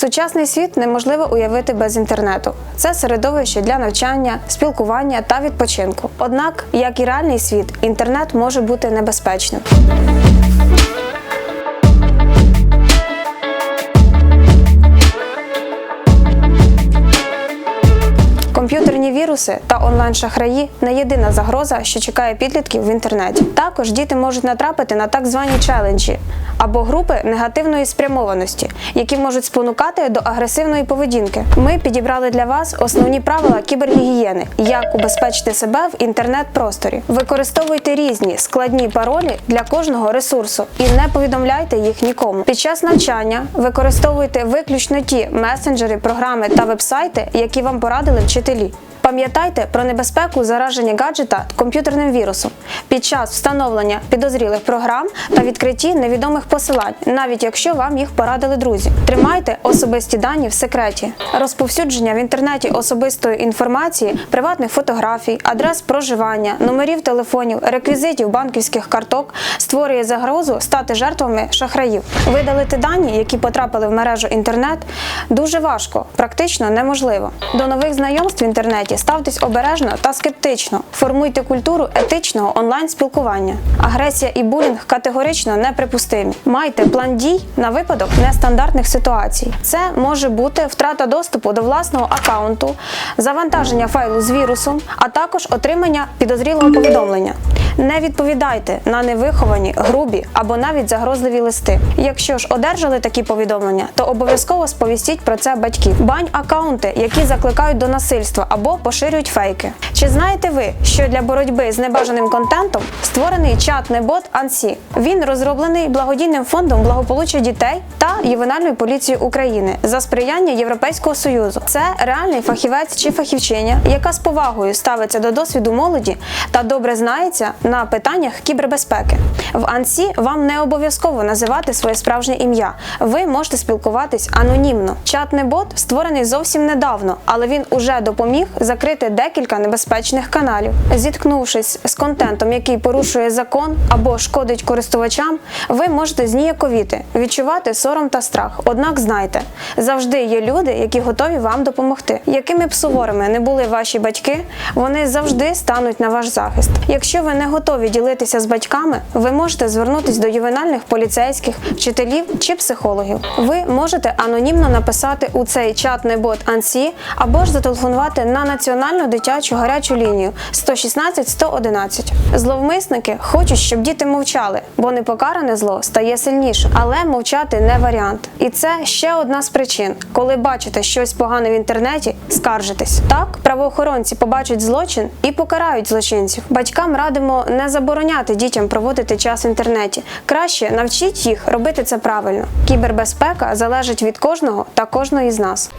Сучасний світ неможливо уявити без інтернету. Це середовище для навчання, спілкування та відпочинку. Однак, як і реальний світ, інтернет може бути небезпечним. Комп'ютерні віруси та онлайн-шахраї не єдина загроза, що чекає підлітків в інтернеті. Також діти можуть натрапити на так звані челенджі або групи негативної спрямованості, які можуть спонукати до агресивної поведінки. Ми підібрали для вас основні правила кібергігієни, як убезпечити себе в інтернет-просторі. Використовуйте різні складні паролі для кожного ресурсу і не повідомляйте їх нікому. Під час навчання використовуйте виключно ті месенджери, програми та вебсайти, які вам порадили केली Пам'ятайте про небезпеку зараження гаджета комп'ютерним вірусом під час встановлення підозрілих програм та відкритті невідомих посилань, навіть якщо вам їх порадили друзі. Тримайте особисті дані в секреті. Розповсюдження в інтернеті особистої інформації, приватних фотографій, адрес проживання, номерів телефонів, реквізитів банківських карток створює загрозу стати жертвами шахраїв. Видалити дані, які потрапили в мережу інтернет, дуже важко, практично неможливо. До нових знайомств в інтернеті ставтесь обережно та скептично. Формуйте культуру етичного онлайн-спілкування. Агресія і булінг категорично неприпустимі. Майте план дій на випадок нестандартних ситуацій. Це може бути втрата доступу до власного аккаунту, завантаження файлу з вірусом, а також отримання підозрілого повідомлення. Не відповідайте на невиховані, грубі або навіть загрозливі листи. Якщо ж одержали такі повідомлення, то обов'язково сповістіть про це батьків. Бань акаунти, які закликають до насильства або поширюють фейки. Чи знаєте ви, що для боротьби з небажаним контентом створений чат-небот ANSI? Він розроблений благодійним фондом благополуччя дітей та ювенальною поліцією України за сприяння Європейського союзу. Це реальний фахівець чи фахівчиня, яка з повагою ставиться до досвіду молоді та добре знається на питаннях кібербезпеки. В АНСІ вам не обов'язково називати своє справжнє ім'я. Ви можете спілкуватись анонімно. Чат-небот створений зовсім недавно, але він уже допоміг закрити декілька небезпечних каналів. Зіткнувшись з контентом, який порушує закон або шкодить користувачам, ви можете зніяковіти, відчувати сором та страх. Однак знайте, завжди є люди, які готові вам допомогти. Якими б суворими не були ваші батьки, вони завжди стануть на ваш захист. Якщо ви не готові ділитися з батьками, ви можете звернутися до ювенальних поліцейських, вчителів чи психологів. Ви можете анонімно написати у цей чат-небот АНСІ або ж зателефонувати на національну дитячу гарячу лінію 116 111. Зловмисники хочуть, щоб діти мовчали, бо непокаране зло стає сильніше. Але мовчати не варіант. І це ще одна з причин, коли бачите щось погане в інтернеті, скаржитесь. Так, правоохоронці побачать злочин і покарають злочинців. Батькам радимо не забороняти дітям проводити час в інтернеті. Краще навчіть їх робити це правильно. Кібербезпека залежить від кожного та кожної з нас.